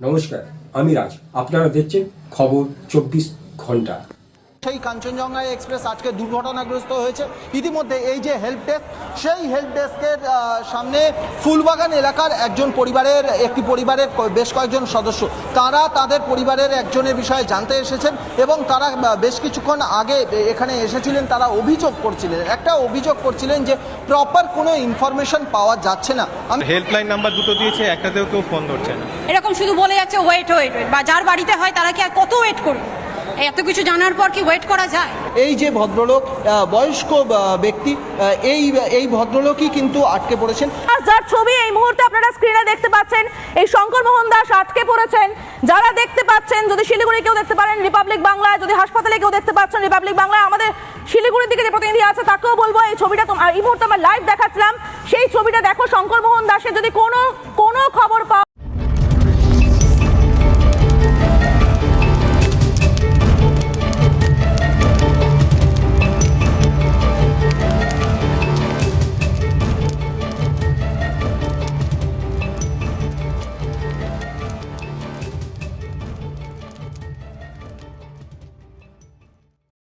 নমস্কার আমি রাজ। আপনারা দেখছেন খবর চব্বিশ ঘণ্টা। সেই কাঞ্চনজঙ্ঘা এক্সপ্রেস আজকে দুর্ঘটনাগ্রস্ত হয়েছে। ইতিমধ্যে এই যে হেল্প ডেস্ক সেই হেল্প ডেস্কের সামনে ফুলবাগান এলাকার একজন পরিবারের একটি পরিবারের বেশ কয়েকজন সদস্য। তারা তাদের পরিবারের একজনের বিষয়ে জানতে এসেছেন এবং তারা বেশ কিছুক্ষণ আগে এখানে এসেছিলেন তারা অভিযোগ করছিলেন। একটা অভিযোগ করছিলেন যে প্রপার কোনো ইনফরমেশন পাওয়া যাচ্ছে না। আমি হেল্পলাইন নাম্বার দুটো দিয়েছে একটাতেও কেউ ফোন ধরছে না। এরকম শুধু বলে যাচ্ছে ওয়েট ওয়েট ওয়েট বা যার বাড়িতে হয় তারা কি আর কত ওয়েট করবে? এত কিছু জানার পর কি ওয়েট করা যায়? এই যে ভদ্রলোক বয়স্ক ব্যক্তি এই এই ভদ্রলোকই কিন্তু আটকে পড়েছেন। দাস যার ছবি এই মুহূর্তে আপনারা স্ক্রিনে দেখতে পাচ্ছেন এই শঙ্কর মোহন দাস আটকে পড়েছেন। যারা দেখতে পাচ্ছেন যদি শিলিগুড়ি কেউ দেখতে পারেন রিপাবলিক বাংলায় যদি হাসপাতালে কেউ দেখতে পাচ্ছেন রিপাবলিক বাংলায় আমাদের শিলিগুড়ির দিকে যে প্রতিনিধি আছে তাকেও বলব এই ছবিটা এই মুহূর্তে আমরা লাইভ দেখাচ্ছিলাম। সেই ছবিটা দেখো শঙ্কর মোহন দাসের যদি কোনো